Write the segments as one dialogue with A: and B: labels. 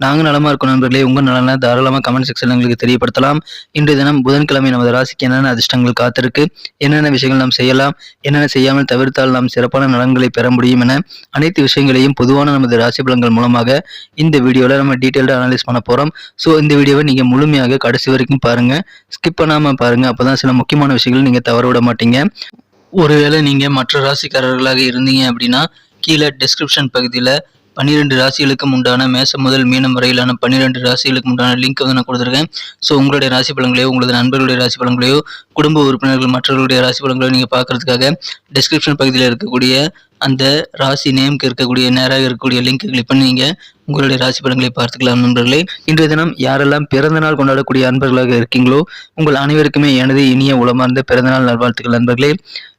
A: நாங்கள் நலமாக இருக்கும் நண்பர்களே. உங்கள் நலனை தாராளமாக கமெண்ட் செக்ஷன்ல எங்களுக்கு தெரியப்படுத்தலாம். இன்றைய தினம் புதன்கிழமை நமது ராசிக்கு என்னென்ன அதிர்ஷ்டங்கள் காத்திருக்கு என்னென்ன விஷயங்கள் நாம் செய்யலாம் என்னென்ன செய்யாமல் தவிர்த்தால் நாம் சிறப்பான நலன்களை பெற முடியும் என அனைத்து விஷயங்களையும் பொதுவான நமது ராசி பலன்கள் மூலமாக இந்த வீடியோவில் நம்ம டீட்டெயில்டாக அனலைஸ் பண்ண போகிறோம் ஸோ இந்த வீடியோவை நீங்கள் முழுமையாக கடைசி வரைக்கும் பாருங்கள் ஸ்கிப் பண்ணாமல் பாருங்கள் அப்போ தான் சில முக்கியமான விஷயங்கள் நீங்கள் தவற விட மாட்டீங்க. ஒருவேளை நீங்கள் மற்ற ராசிக்காரர்களாக இருந்தீங்க அப்படின்னா கீழே டிஸ்கிரிப்ஷன் பகுதியில் பன்னிரெண்டு ராசிகளுக்கும் உண்டான மேசம் முதல் மீனம் வரையிலான பன்னிரெண்டு ராசிகளுக்கு உண்டான லிங்க் வந்து நான் கொடுத்துருக்கேன். ஸோ உங்களுடைய ராசி பலன்களையோ உங்களது நண்பர்களுடைய ராசி பலன்களையோ குடும்ப உறுப்பினர்கள் மற்றவர்களுடைய ராசி பலன்களையோ நீங்கள் பார்க்கறதுக்காக டிஸ்கிரிப்ஷன் பகுதியில் இருக்கக்கூடிய அந்த ராசி நேம்க்கு இருக்கக்கூடிய நேராக இருக்கக்கூடிய லிங்க் கிளிக் பண்ணி நீங்கள் உங்களுடைய ராசி படங்களை பார்த்துக்கலாம் நண்பர்களே. இன்றைய தினம் யாரெல்லாம் பிறந்தநாள் கொண்டாடக்கூடிய அன்பர்களாக இருக்கீங்களோ உங்கள் அனைவருக்குமே எனது இனிய உளமார்ந்த பிறந்தநாள் நல்வாழ்த்துக்கள் நண்பர்களே.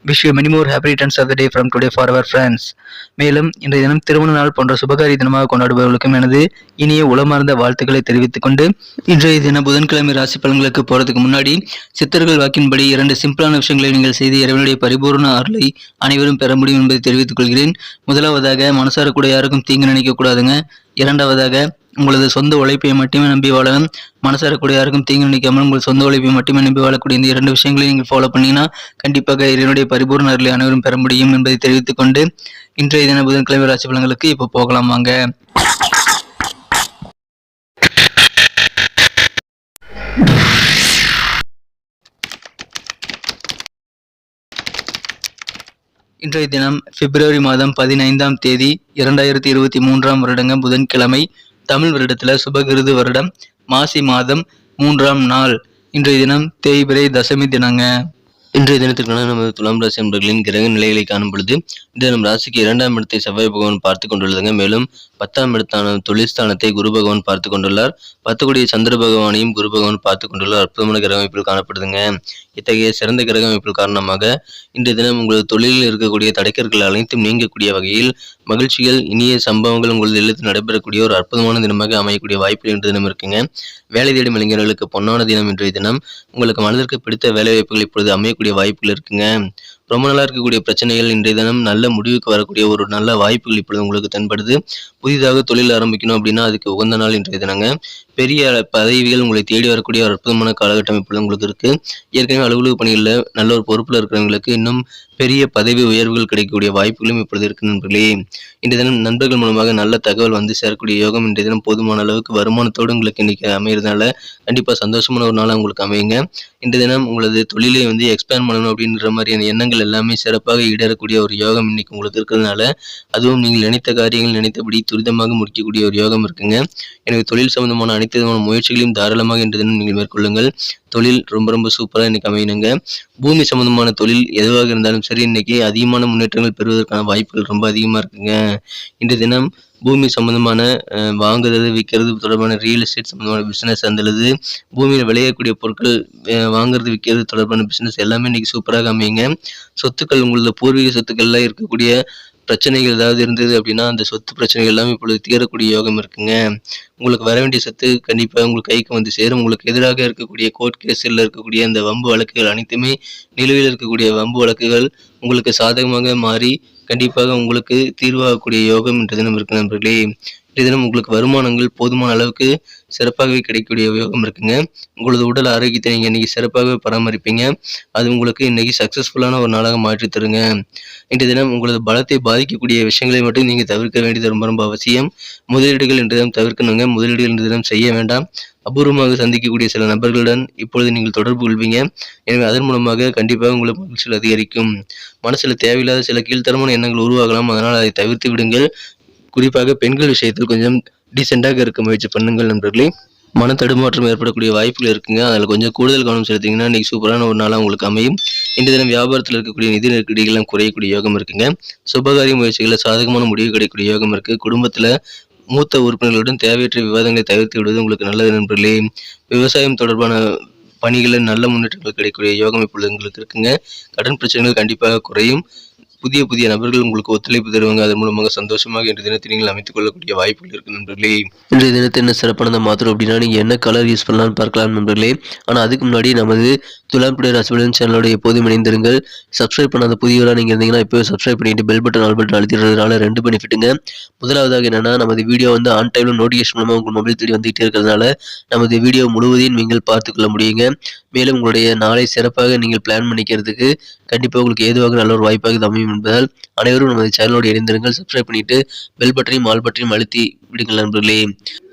A: Wish you many more happy returns of the day from today for our friends மேலும் இன்றைய தினம் திருமண நாள் போன்ற சுபகாரி தினமாக கொண்டாடுபவர்களுக்கும் எனது இனிய உளமார்ந்த வாழ்த்துக்களை தெரிவித்துக் கொண்டு இன்றைய தினம் புதன்கிழமை ராசி பலன்களுக்கு போகிறதுக்கு முன்னாடி சித்தர்கள் வாக்கின்படி இரண்டு சிம்பிளான விஷயங்களை நீங்கள் செய்து இறைவனுடைய பரிபூர்ண அருளை அனைவரும் பெற முடியும் என்பதை தெரிவித்து தெரிவித்துக் கொள்கிறேன் முதலாவதாக மனசார கூட யாருக்கும் தீங்கு நினைக்க கூடாதுங்க. இரண்டாவதாக உங்களது சொந்த உழைப்பை மட்டுமே நம்பி வாழணும் மனசார கூட யாருக்கும் தீங்கு நினைக்காமல் உங்கள் சொந்த உழைப்பை மட்டுமே நம்பி வாழக்கூடிய இந்த இரண்டு விஷயங்களையும் நீங்கள் ஃபாலோ பண்ணீங்கன்னா கண்டிப்பாக இதனுடைய பரிபூர்ண அருளை அனைவரும் பெற முடியும் என்பதை தெரிவித்துக் கொண்டு இன்றைய தின புதன்கிழமை ராசி பலன்களுக்கு இப்போ போகலாம் வாங்க. இன்றைய தினம் பிப்ரவரி மாதம் பதினைந்தாம் தேதி இரண்டாயிரத்தி இருபத்தி மூன்றாம் வருடங்க புதன்கிழமை தமிழ் வருடத்தில் சுபகிருது வருடம். மாசி மாதம் மூன்றாம் நாள். இன்றைய தினம் தேய்பிரை தசமி தினங்க. இன்றைய தினத்திற்கான நமது துலாம் ராசி நண்பர்களின் கிரக நிலைகளை காணும் பொழுது இந்த நம் ராசிக்கு இரண்டாம் இடத்தை செவ்வாய் பகவான் பார்த்து கொண்டுள்ளதுங்க. மேலும் பத்தாம் இடத்தான தொழில்ஸ்தானத்தை குரு பகவான் பார்த்து கொண்டுள்ளார். பத்துக்குடிய சந்திர பகவானையும் குரு பகவான் பார்த்து கொண்டுள்ளார். அற்புதமான கிரக அமைப்பில் காணப்படுதுங்க. இத்தகைய சிறந்த கிரக அமைப்பில் காரணமாக இன்றைய தினம் உங்களது தொழிலில் இருக்கக்கூடிய தடைக்கற்கள் அனைத்தும் நீங்கக்கூடிய வகையில் மகிழ்ச்சிகள் இனிய சம்பவங்கள் உங்களது இல்லத்தில் நடைபெறக்கூடிய ஒரு அற்புதமான தினமாக அமையக்கூடிய வாய்ப்புகள் என்ற தினம் இருக்குங்க. வேலை தேடும் இளைஞர்களுக்கு பொன்னான தினம் இன்றைய தினம். உங்களுக்கு மனதிற்கு பிடித்த வேலை வாய்ப்புகள் இப்பொழுது அமையக்கூடிய வாய்ப்புகள் இருக்குங்க. ரொம்ப நாளாக இருக்கக்கூடிய பிரச்சனைகள் இன்றைய தினம் நல்ல முடிவுக்கு வரக்கூடிய ஒரு நல்ல வாய்ப்புகள் இப்பொழுது உங்களுக்கு தென்படுது. புதிதாக தொழில் ஆரம்பிக்கணும் அப்படின்னா அதுக்கு உகந்த நாள் இன்றைய தினங்க. பெரிய பதவிகள் உங்களை தேடி வரக்கூடிய ஒரு அற்புதமான காலகட்டம் இப்பொழுது உங்களுக்கு இருக்கு. ஏற்கனவே அலுவலக பணிகளில் நல்ல ஒரு பொறுப்பில் இருக்கிறவங்களுக்கு இன்னும் பெரிய பதவி உயர்வுகள் கிடைக்கக்கூடிய வாய்ப்புகளும் இப்பொழுது இருக்கு நண்பர்களே. இன்றைய தினம் நண்பர்கள் மூலமாக நல்ல தகவல் வந்து சேரக்கூடிய யோகம் இன்றைய தினம் போதுமான அளவுக்கு வருமானத்தோடு உங்களுக்கு இன்னைக்கு அமைகிறதுனால கண்டிப்பாக சந்தோஷமான ஒரு நாளாக உங்களுக்கு அமையுங்க. இன்றைய தினம் உங்களது தொழிலை வந்து எக்ஸ்பேண்ட் பண்ணணும் அப்படின்ற மாதிரியான எண்ணங்கள் எல்லாமே சிறப்பாக ஈடேறக்கூடிய ஒரு யோகம் இன்னைக்கு உங்களுக்கு இருக்கிறதுனால அதுவும் நீங்கள் நினைத்த காரியங்கள் நினைத்தபடி துரிதமாக முடிக்கக்கூடிய ஒரு யோகம் இருக்குங்க. எனக்கு தொழில் சம்பந்தமான அனைத்து விதமான முயற்சிகளையும் தாராளமாக இன்று தினம் நீங்கள் மேற்கொள்ளுங்கள். தொழில் ரொம்ப ரொம்ப சூப்பராக இன்னைக்கு அமையணுங்க. பூமி சம்பந்தமான தொழில் எதுவாக இருந்தாலும் சரி இன்னைக்கு அதிகமான முன்னேற்றங்கள் பெறுவதற்கான வாய்ப்புகள் ரொம்ப அதிகமாக இருக்குங்க. இன்றைய தினம் பூமி சம்பந்தமான அஹ், வாங்குறது விற்கிறது தொடர்பான ரியல் எஸ்டேட் சம்பந்தமான பிசினஸ் அந்த பூமியில் விளையக்கூடிய பொருட்கள் அஹ், வாங்குறது விற்கிறது தொடர்பான பிசினஸ் எல்லாமே இன்னைக்கு சூப்பராக அமையுங்க சொத்துக்கள் உங்களது பூர்வீக சொத்துக்கள்லாம் இருக்கக்கூடிய பிரச்சனைகள் ஏதாவது இருந்தது அப்படின்னா அந்த சொத்து பிரச்சனைகள் எல்லாமே இப்பொழுது தீரக்கூடிய யோகம் இருக்குங்க. உங்களுக்கு வர வேண்டிய சொத்து கண்டிப்பாக உங்களுக்கு கைக்கு வந்து சேரும். உங்களுக்கு எதிராக இருக்கக்கூடிய கோர்ட் கேஸில் இருக்கக்கூடிய அந்த வம்பு வழக்குகள் அனைத்துமே நிலுவையில் இருக்கக்கூடிய வம்பு வழக்குகள் உங்களுக்கு சாதகமாக மாறி கண்டிப்பாக உங்களுக்கு தீர்வாகக்கூடிய யோகம் என்ற தினம் இருக்கு நண்பர்களே. இன்றைய தினம் உங்களுக்கு வருமானங்கள் போதுமான அளவுக்கு சிறப்பாகவே கிடைக்கக்கூடிய யோகம் இருக்குங்க. உங்களது உடல் ஆரோக்கியத்தை நீங்கள் இன்னைக்கு சிறப்பாகவே பராமரிப்பீங்க. அது உங்களுக்கு இன்னைக்கு சக்ஸஸ்ஃபுல்லான ஒரு நாளாக மாற்றி தருங்க. இன்றைய தினம் உங்களது பலத்தை பாதிக்கக்கூடிய விஷயங்களை மட்டும் நீங்கள் தவிர்க்க வேண்டியது ரொம்ப ரொம்ப அவசியம். முதலீடுகள் இன்று தினம் தவிர்க்கணுங்க. முதலீடுகள் இன்று தினம் செய்ய வேண்டாம். அபூர்வமாக சந்திக்கக்கூடிய சில நபர்களுடன் இப்பொழுது நீங்கள் தொடர்பு கொள்வீங்க. எனவே அதன் மூலமாக கண்டிப்பாக உங்களுக்கு மகிழ்ச்சியில் அதிகரிக்கும். மனசில் தேவையில்லாத சில கீழ்த்தரமான எண்ணங்கள் உருவாகலாம். அதனால் அதை தவிர்த்து விடுங்கள். குறிப்பாக பெண்கள் விஷயத்தில் கொஞ்சம் டீசெண்டாக இருக்க முயற்சி பண்ணுங்கள் நண்பர்களே. மன தடுமாற்றம் ஏற்படக்கூடிய வாய்ப்புகள் இருக்குங்க. அதில் கொஞ்சம் கூடுதல் கவனம் செலுத்திங்கன்னா இன்றைக்கி சூப்பரான ஒரு நாளாக உங்களுக்கு அமையும். இன்று தினம் வியாபாரத்தில் இருக்கக்கூடிய நிதி நெருக்கடிகள்லாம் குறையக்கூடிய யோகம் இருக்குங்க. சுபகாரிய முயற்சிகளில் சாதகமான முடிவு கிடைக்கக்கூடிய யோகம் இருக்குது குடும்பத்தில் மூத்த உறுப்பினர்களுடன் தேவையற்ற விவாதங்களை தவிர்த்து விடுவது உங்களுக்கு நல்லது நண்பர்களே. விவசாயம் தொடர்பான பணிகளில் நல்ல முன்னேற்றங்கள் கிடைக்கக்கூடிய யோகம் இப்பொழுது உங்களுக்கு இருக்குங்க. கடன் பிரச்சனைகள் கண்டிப்பாக குறையும். புதிய புதிய நபர்கள் உங்களுக்கு ஒத்துழைப்பு தருவாங்க. அதன் மூலமாக சந்தோஷமாக இன்றைய தினத்தை நீங்கள் அமைத்துக் கொள்ளக்கூடிய வாய்ப்புகள் இருக்கு நண்பர்களே. இன்றைய தினத்தை என்ன சிறப்பானதை மாத்திரம் அப்படின்னா நீங்கள் என்ன கலர் யூஸ் பண்ணலாம்னு பார்க்கலாம் நண்பர்களே. ஆனால் அதுக்கு முன்னாடி நமது துலாம் டுடே ராசிபலன் சேனலோட எப்போதும் இணைந்திருங்கள். சப்ஸ்கிரைப் பண்ணாத புதியவராக நீங்கள் இருந்தீங்கன்னா இப்போ சப்ஸ்கிரைப் பண்ணிட்டு பெல் பட்டன் ஆல் பட்டன் அழுத்திடுறதுனால ரெண்டு பெனிஃபிட்டுங்க முதலாவதாக என்னன்னா நமது வீடியோ வந்து ஆன் டைம்ல நோட்டிஃபிகேஷன் மூலமாக உங்கள் மொபைல் தேடி வந்துகிட்டே இருக்கிறதுனால நமது வீடியோ முழுவதையும் நீங்கள் பார்த்துக்கொள்ள முடியுங்க. மேலும் உங்களுடைய நாளை சிறப்பாக நீங்கள் பிளான் பண்ணிக்கிறதுக்கு கண்டிப்பாக உங்களுக்கு ஏதுவாக நல்ல ஒரு வாய்ப்பாக இது அமையும். என்பதால் அனைவரும் நமது சேனலோடு இணைந்திருங்கள். சப்ஸ்கிரைப் பண்ணிட்டு பெல் பட்டனையும் ஆல் பட்டனையும் அழுத்தி விடுங்கள் நண்பர்களே.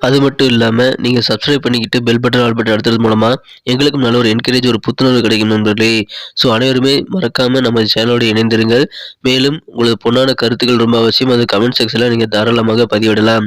A: அது மட்டும் இல்லாமல் நீங்கள் சப்ஸ்கிரைப் பண்ணிக்கிட்டு பெல் பட்டன் ஆல் பட்டன் அடுத்தது மூலமாக எங்களுக்கும் நல்ல ஒரு என்கரேஜ் ஒரு புத்துணர்வு கிடைக்கும் நண்பர்களே. ஸோ அனைவருமே மறக்காமல் நமது சேனலோடு இணைந்திருங்கள். மேலும் உங்களது பொன்னான கருத்துக்கள் ரொம்ப அவசியம். அது கமெண்ட் செக்ஷனில் நீங்கள் தாராளமாக பதிவிடலாம்.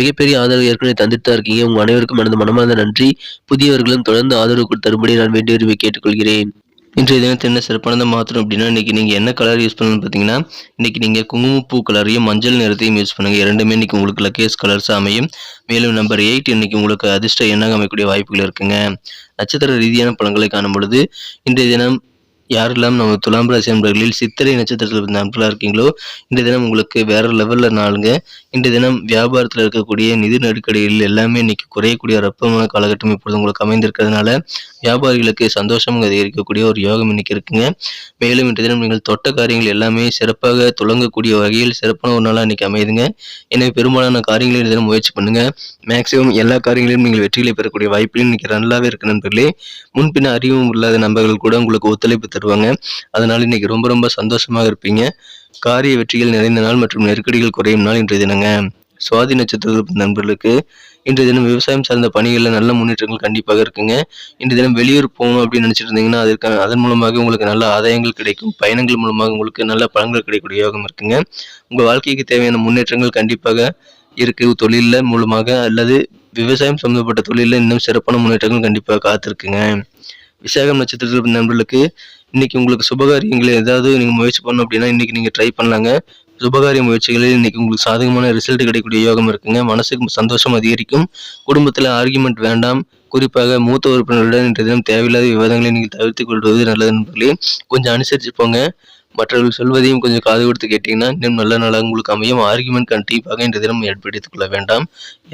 A: மிகப்பெரிய ஆதரவு ஏற்கனவே தந்துட்டு தான் இருக்கீங்க. உங்கள் அனைவருக்கும் எனது மனமார்ந்த நன்றி. புதியவர்களும் தொடர்ந்து ஆதரவு தரும்படி நான் வேண்டி விரும்பி கேட்டுக்கொள்கிறேன். இன்றைய தினத்தில் என்ன சிறப்பானதை மாற்றணும் அப்படின்னா இன்னைக்கு நீங்கள் என்ன கலர் யூஸ் பண்ணணும்னு பார்த்தீங்கன்னா இன்னைக்கு நீங்கள் குங்குமப்பூ கலரையும் மஞ்சள் நிறத்தையும் யூஸ் பண்ணுங்க. இரண்டுமே இன்னைக்கு உங்களுக்கு லக்கேஸ் கலர்ஸ் அமையும். மேலும் நம்பர் எயிட் இன்னைக்கு உங்களுக்கு அதிர்ஷ்ட எண்ணாக அமைக்கக்கூடிய வாய்ப்புகள் இருக்குங்க. நட்சத்திர ரீதியான பழங்களை காணும் பொழுது இன்றைய தினம் யாரெல்லாம் நம்ம துலாம் ராசி நண்பர்களில் சித்திரை நட்சத்திரத்தில் இருந்த நண்பர்களாக இருக்கீங்களோ இந்த தினம் உங்களுக்கு வேற லெவலில் நாளுங்க. இந்த தினம் வியாபாரத்தில் இருக்கக்கூடிய நிதி நெருக்கடிகள் எல்லாமே இன்னைக்கு குறையக்கூடிய ஒரு காலகட்டம் இப்பொழுது உங்களுக்கு அமைந்திருக்கிறதுனால வியாபாரிகளுக்கு சந்தோஷம் அதிகரிக்கக்கூடிய ஒரு யோகம் இன்னைக்கு இருக்குங்க. மேலும் இன்றைய தினம் நீங்கள் தொட்ட காரியங்கள் எல்லாமே சிறப்பாக துளங்கக்கூடிய வகையில் சிறப்பான ஒரு நாளாக இன்னைக்கு அமையுதுங்க. எனவே பெரும்பாலான காரியங்களை இந்த தினம் முயற்சி பண்ணுங்க. மேக்சிமம் எல்லா காரியங்களிலும் நீங்கள் வெற்றிகளை பெறக்கூடிய வாய்ப்புகளும் இன்னைக்கு நல்லாவே இருக்கு நண்பர்களே. முன்பின் அறிவும் இல்லாத நண்பர்கள் கூட உங்களுக்கு ஒத்துழைப்பு தருவாங்க. அதனால் இன்னைக்கு ரொம்ப ரொம்ப சந்தோஷமாக இருப்பீங்க. காரிய வெற்றிகள் நிறைந்த நாள் மற்றும் நெருக்கடிகள் குறையும் நாள் இன்றைய தினங்க. சுவாதி நட்சத்திர நண்பர்களுக்கு இன்றைய தினம் விவசாயம் சார்ந்த பணிகளில் நல்ல முன்னேற்றங்கள் கண்டிப்பாக இருக்குங்க. இன்றைய தினம் வெளியூர் போகணும் அப்படின்னு நினச்சிட்டு இருந்தீங்கன்னா அதற்கான அதன் மூலமாக உங்களுக்கு நல்ல ஆதாயங்கள் கிடைக்கும். பயணங்கள் மூலமாக உங்களுக்கு நல்ல பலன்கள் கிடைக்கக்கூடிய யோகம் இருக்குங்க. உங்கள் வாழ்க்கைக்கு தேவையான முன்னேற்றங்கள் கண்டிப்பாக இருக்கு. தொழிலில் மூலமாக அல்லது விவசாயம் சம்மந்தப்பட்ட தொழிலில் இன்னும் சிறப்பான முன்னேற்றங்கள் கண்டிப்பாக காத்திருக்குங்க. விசாகம் நட்சத்திரத்தில் நண்பர்களுக்கு இன்னைக்கு உங்களுக்கு சுபகாரியங்களை ஏதாவது நீங்கள் முயற்சி பண்ணணும் அப்படின்னா இன்னைக்கு நீங்கள் ட்ரை பண்ணலாங்க. சுபகாரிய முயற்சிகளில் இன்னைக்கு உங்களுக்கு சாதகமான ரிசல்ட் கிடைக்கக்கூடிய யோகம் இருக்குங்க. மனசுக்கு சந்தோஷம் அதிகரிக்கும். குடும்பத்தில் ஆர்கியூமெண்ட் வேண்டாம். குறிப்பாக மூத்த உறுப்பினர்களுடன் இன்றைய தினம் தேவையில்லாத விவாதங்களை நீங்கள் தவிர்த்து கொள்வது நல்லது நண்பர்களே. கொஞ்சம் அனுசரித்து போங்க. மற்றவர்கள் சொல்வதையும் கொஞ்சம் காது கொடுத்து கேட்டீங்கன்னா இன்னும் நல்ல நாளாக உங்களுக்கு அமையும். ஆர்குமெண்ட் கண்டிப்பாக இன்று தினம் ஏற்படுத்திக் கொள்ள வேண்டாம்.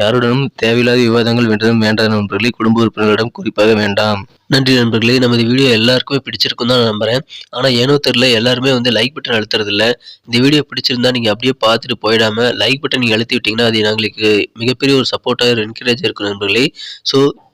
A: யாருடனும் தேவையில்லாத விவாதங்கள் வேண்டதும் வேண்டாம் நண்பர்களே குடும்ப உறுப்பினர்களிடம் குறிப்பாக வேண்டாம். நன்றி நண்பர்களே. நமது வீடியோ எல்லாருக்குமே பிடிச்சிருக்கும் தான் நான் நம்புறேன். ஆனால் ஏனோ தெரியல எல்லாருமே வந்து லைக் பட்டன் அழுத்துறதில்ல. இந்த வீடியோ பிடிச்சிருந்தா நீங்கள் அப்படியே பார்த்துட்டு போயிடாம லைக் பட்டன் நீங்கள் அழுத்தி விட்டீங்கன்னா அது எங்களுக்கு மிகப்பெரிய ஒரு சப்போர்ட்டாக என்கரேஜ் இருக்கும் நண்பர்களே. ஸோ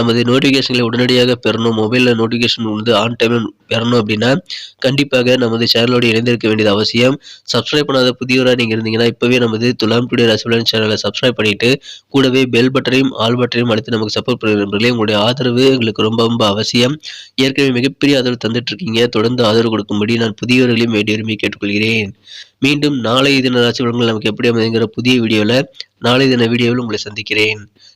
A: நமது நோட்டிஃபிகேஷன்களை உடனடியாக பெறணும். மொபைலில் நோட்டிஃபிகேஷன் வந்து ஆன் டைமில் பெறணும் அப்படின்னா கண்டிப்பாக நமது சேனலோடு இணைந்திருக்க வேண்டியது அவசியம். சப்ஸ்கிரைப் பண்ணாத புதியவராக நீங்கள் இருந்தீங்கன்னா இப்போவே நமது துலாம் டுடே ரசிபலன் சேனலை சப்ஸ்கிரைப் பண்ணிட்டு கூடவே பெல் பட்டனையும் ஆல் பட்டனையும் அழுத்தி நமக்கு சப்போர்ட் பண்ணுற நண்பர்களே உங்களுடைய ஆதரவு எங்களுக்கு ரொம்ப ரொம்ப அவசியம். ஏற்கனவே மிகப்பெரிய ஆதரவு தந்துட்டு இருக்கீங்க தொடர்ந்து ஆதரவு கொடுக்கும்படி நான் புதியவர்களையும் வேண்டியுரிமை விரும்பி கேட்டுக்கொள்கிறேன். மீண்டும் நாளை தின ராசி நமக்கு எப்படி அமைதுங்கிற புதிய வீடியோவில் நாளை தின வீடியோவில் உங்களை சந்திக்கிறேன்.